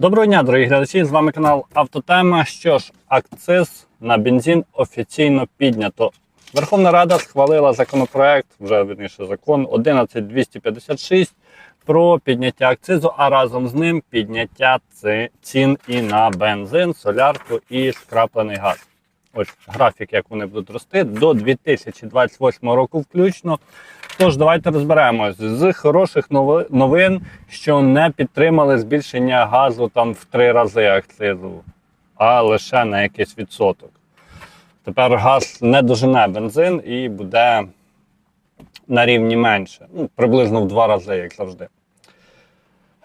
Доброго дня, дорогі глядачі! З вами канал Автотема. Що ж, акциз на бензин офіційно піднято. Верховна Рада схвалила законопроект, вже вірніше закон 11256 про підняття акцизу, а разом з ним підняття цін і на бензин, солярку і скраплений газ. Ось графік, як вони будуть рости до 2028 року включно. Тож давайте розберемось з хороших новин, що не підтримали збільшення газу там в три рази акцизу, а лише на якийсь відсоток. Тепер газ не дожене бензин і буде на рівні менше, ну, приблизно в два рази, як завжди.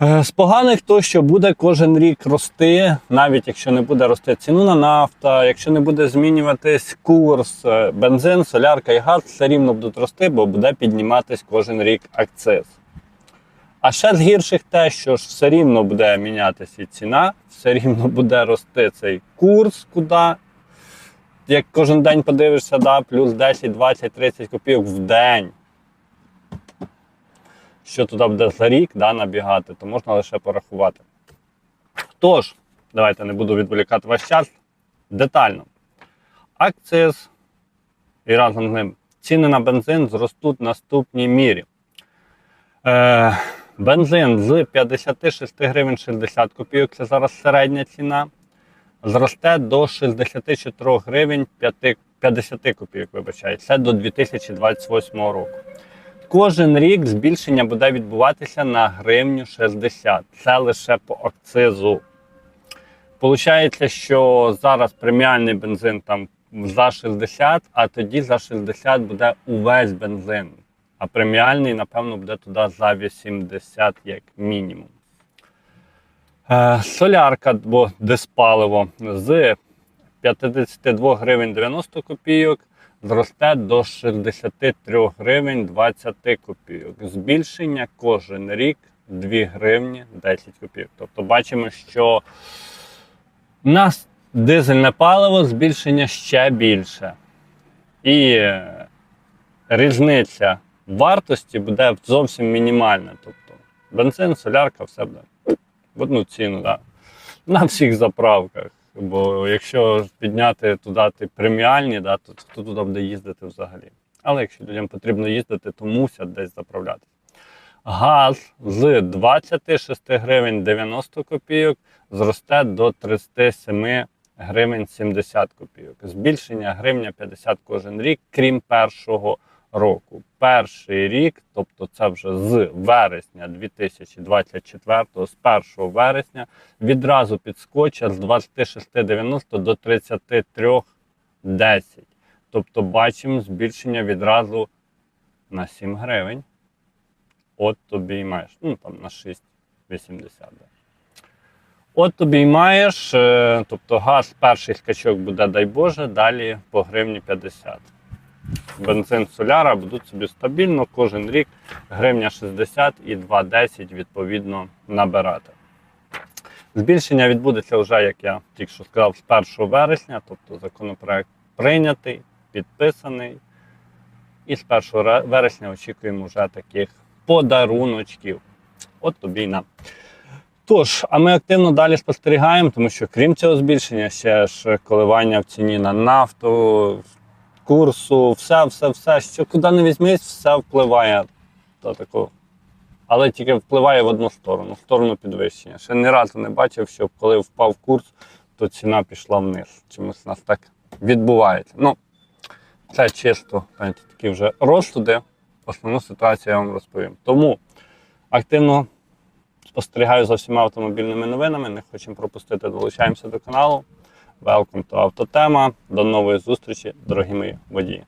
Е, З поганих то, що буде кожен рік рости, навіть якщо не буде рости ціну на нафта, якщо не буде змінюватись курс, е, бензин, солярка і газ, все рівно будуть рости, бо буде підніматись кожен рік акциз. А ще з гірших те, що ж все рівно буде мінятися і ціна, все рівно буде рости цей курс, куди. Як кожен день подивишся, да, плюс 10, 20, 30 копійок в день що туди буде за рік да, набігати, то можна лише порахувати. Тож, давайте не буду відволікати ваш час. Детально. Акциз і разом з ним ціни на бензин зростуть в наступній мірі. Е, бензин з 56 гривень 60 копійок, це зараз середня ціна, зросте до 64 гривень 50 копійок, вибачаю, це до 2028 року. Кожен рік збільшення буде відбуватися на гривню 60. Це лише по акцизу. Получається, що зараз преміальний бензин там за 60, а тоді за 60 буде увесь бензин. А преміальний, напевно, буде туди за 80 як мінімум. Е, солярка, бо диспаливо з 52 гривень 90 копійок зросте до 63 гривень 20 копійок. Збільшення кожен рік 2 гривні 10 копійок. Тобто бачимо, що на дизельне паливо збільшення ще більше. І е, різниця вартості буде зовсім мінімальна. Тобто бензин, солярка, все буде в одну ціну. Да. На всіх заправках. Бо якщо підняти туди преміальні, да, то хто туди буде їздити взагалі. Але якщо людям потрібно їздити, то мусять десь заправляти. Газ з 26 гривень 90 копійок зросте до 37 гривень 70 копійок. Збільшення гривня 50 кожен рік, крім першого року. Перший рік, тобто це вже з вересня 2024, з 1 вересня, відразу підскочить з 26,90 до 33,10. Тобто бачимо збільшення відразу на 7 гривень. От тобі і маєш. Ну там на 6,80. От тобі й маєш. е, Тобто газ, перший скачок буде, дай Боже, далі по гривні 50 бензин соляра будуть собі стабільно кожен рік гривня 60 і 2,10 відповідно набирати. Збільшення відбудеться вже, як я тільки що сказав, з 1 вересня, тобто законопроект прийнятий, підписаний. І з 1 вересня очікуємо вже таких подаруночків. От тобі й нам. Тож, а ми активно далі спостерігаємо, тому що крім цього збільшення, ще ж коливання в ціні на нафту, курсу, все, все, все, що куди не візьмись, все впливає до такого. Але тільки впливає в одну сторону, в сторону підвищення. Ще ні разу не бачив, що коли впав курс, то ціна пішла вниз. Чомусь у нас так відбувається. Ну, це чисто знаєте, такі вже розсуди. Основну ситуацію я вам розповім. Тому активно спостерігаю за всіма автомобільними новинами. Не хочемо пропустити, долучаємося до каналу. Welcome to Автотема. До нової зустрічі, дорогі мої водії.